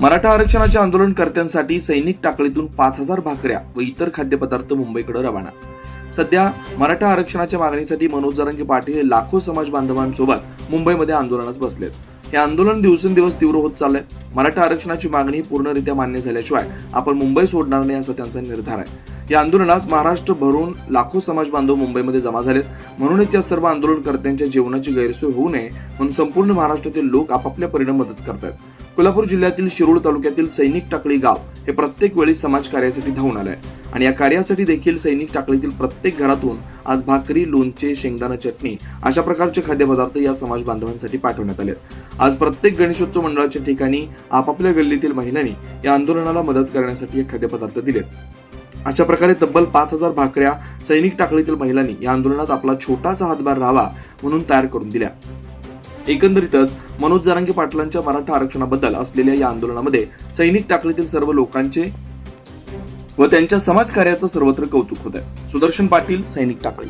मराठा आरक्षणाच्या आंदोलनकर्त्यांसाठी सैनिक टाकळीतून पाच हजार भाकऱ्या व इतर खाद्यपदार्थ मुंबईकडे रवाना. सध्या मराठा आरक्षणाच्या मागणीसाठी मनोज जरांगे पाटील हे लाखो समाज बांधवांसोबत मुंबईमध्ये आंदोलनात बसलेत. हे आंदोलन दिवसेंदिवस तीव्र होत चाललंय. मराठा आरक्षणाची मागणी पूर्णरित्या मान्य झाल्याशिवाय आपण मुंबई सोडणार नाही असा त्यांचा निर्धार आहे. या आंदोलनास महाराष्ट्र भरून लाखो समाज बांधव मुंबईमध्ये जमा झालेत. म्हणूनच या सर्व आंदोलनकर्त्यांच्या जीवनाची गैरसोय होऊ नये म्हणून संपूर्ण महाराष्ट्रातील लोक आपापल्या परिणाम मदत करतात कोल्हापूर जिल्ह्यातील शिरूर तालुक्यातील सैनिक टाकळी गाव हे प्रत्येक वेळी समाज कार्यासाठी धावून आलंय. आणि या कार्यासाठी देखील सैनिक टाकळीतील प्रत्येक घरातून आज भाकरी लोणचे शेंगदाणा चटणी अशा प्रकारचे खाद्यपदार्थ या समाज बांधवांसाठी पाठवण्यात आले आज प्रत्येक गणेशोत्सव मंडळाच्या ठिकाणी आपापल्या गल्लीतील महिलांनी या आंदोलनाला मदत करण्यासाठी हे खाद्यपदार्थ दिलेत. अशा प्रकारे तब्बल पाच हजार भाकऱ्या सैनिक टाकळीतील महिलांनी या आंदोलनात आपला छोटासा हातभार राहावा म्हणून तयार करून दिल्या. एकंदरीतच मनोज जरांगे पाटलांच्या मराठा आरक्षणाबद्दल असलेल्या या आंदोलनामध्ये सैनिक टाकळीतील सर्व लोकांचे व त्यांच्या समाजकार्याचं सर्वत्र कौतुक होत आहे सुदर्शन पाटील सैनिक टाकळी.